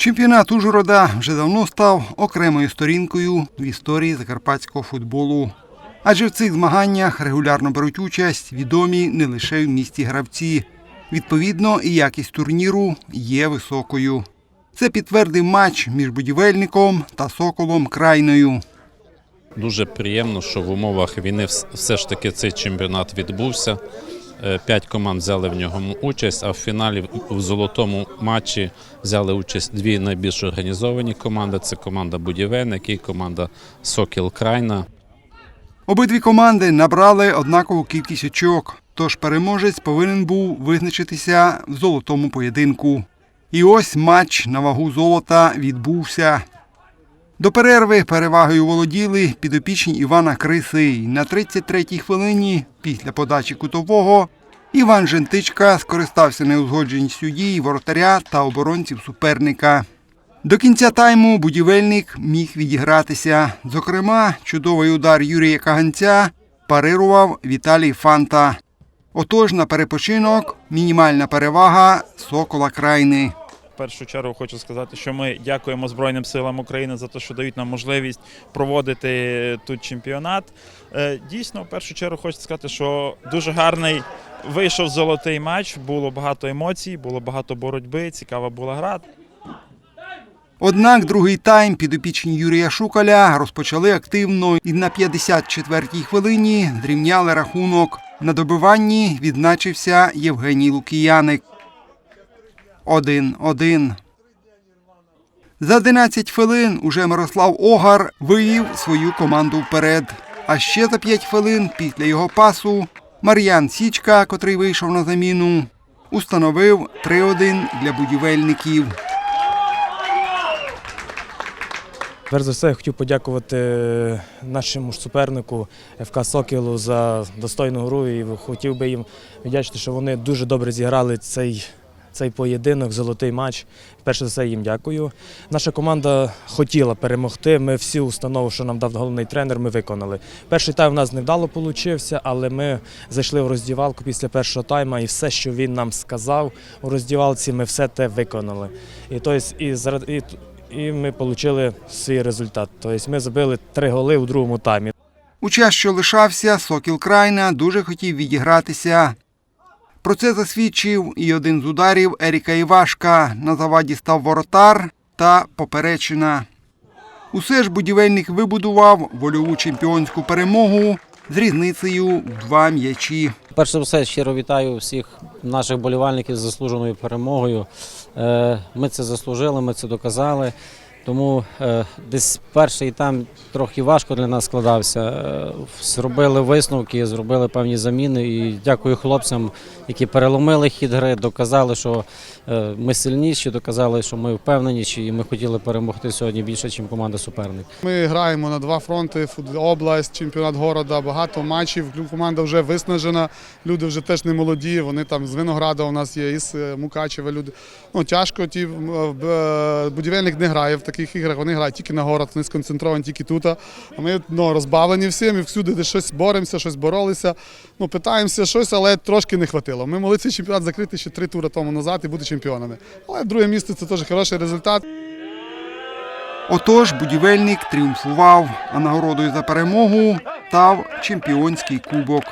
Чемпіонат Ужгорода вже давно став окремою сторінкою в історії закарпатського футболу. Адже в цих змаганнях регулярно беруть участь відомі не лише в місті гравці. Відповідно, і якість турніру є високою. Це підтвердив матч між будівельником та соколом крайною. Дуже приємно, що в умовах війни все ж таки цей чемпіонат відбувся. Е, П'ять команд взяли в ньому участь, а в фіналі в золотому матчі взяли участь дві найбільш організовані команди. Це команда Будівельник і команда Сокіл Крайна. Обидві команди набрали однакову кількість очок, тож переможець повинен був визначитися в золотому поєдинку. І ось матч на вагу золота відбувся. До перерви перевагою володіли підопічні Івана Криси. І На 33-й хвилині після подачі кутового Іван Жентичка скористався неузгодженістю дій воротаря та оборонців суперника. До кінця тайму будівельник міг відігратися. Зокрема, чудовий удар Юрія Каганця парирував Віталій Фанта. Отож, на перепочинок мінімальна перевага Сокола Крайни. Першу чергу хочу сказати, що ми дякуємо Збройним силам України за те, що дають нам можливість проводити тут чемпіонат. Е, Дійсно, в першу чергу хочу сказати, що дуже гарний вийшов золотий матч. Було багато емоцій, було багато боротьби, цікава була гра. Однак другий тайм підопічні Юрія Шукаля розпочали активно і на 54-й хвилині зрівняли рахунок. На добиванні відзначився Євгеній Лукіяник. 1-1. За 11 хвилин уже Мирослав Огар вивів свою команду вперед. А ще за 5 хвилин після його пасу Мар'ян Січка, котрий вийшов на заміну, установив 3-1 для будівельників. Перш за все, я хотів подякувати нашому супернику ФК Сокілу за достойну гру і хотів би їм віддячити, що вони дуже добре зіграли цей, цей поєдинок, золотий матч. Перш за все їм дякую. Наша команда хотіла перемогти. Ми всі установи, що нам дав головний тренер, ми виконали. Перший тайм у нас невдало получився, але ми зайшли в роздівалку після першого тайма, і все, що він нам сказав у роздівалці, ми все те виконали. І, тобто, і, і і ми отримали свій результат. Тобто ми забили три голи у другому таймі. У час, що лишався, Сокіл Крайна дуже хотів відігратися. Про це засвідчив і один з ударів Еріка Івашка. На заваді став воротар та поперечина. Усе ж будівельник вибудував вольову чемпіонську перемогу з різницею в два м'ячі. Перш за все, щиро вітаю всіх наших болівальників з заслуженою перемогою. Е, Ми це заслужили, ми це доказали. Тому е, десь перший там трохи важко для нас складався. Е, Зробили висновки, зробили певні заміни. І дякую хлопцям, які переломили хід гри, доказали, що е, ми сильніші, доказали, що ми впевненіші, і ми хотіли перемогти сьогодні більше, ніж команда суперник. Ми граємо на два фронти: область, чемпіонат города, багато матчів. Команда вже виснажена. Люди вже теж не молоді. Вони там з Винограда у нас є, із Мукачева. Люди ну тяжко. Ті будівельник не грає в таких іграх. Вони грають тільки на город, вони сконцентровані тільки тут. А ми ну, розбавлені всім і всюди, де щось боремося, щось боролися. Ну питаємося щось, але трошки не хватило. Ми могли цей чемпіонат закрити ще три тури тому назад і бути чемпіонами. Але друге місце це теж хороший результат. Отож, будівельник тріумфував, а нагородою за перемогу став чемпіонський кубок.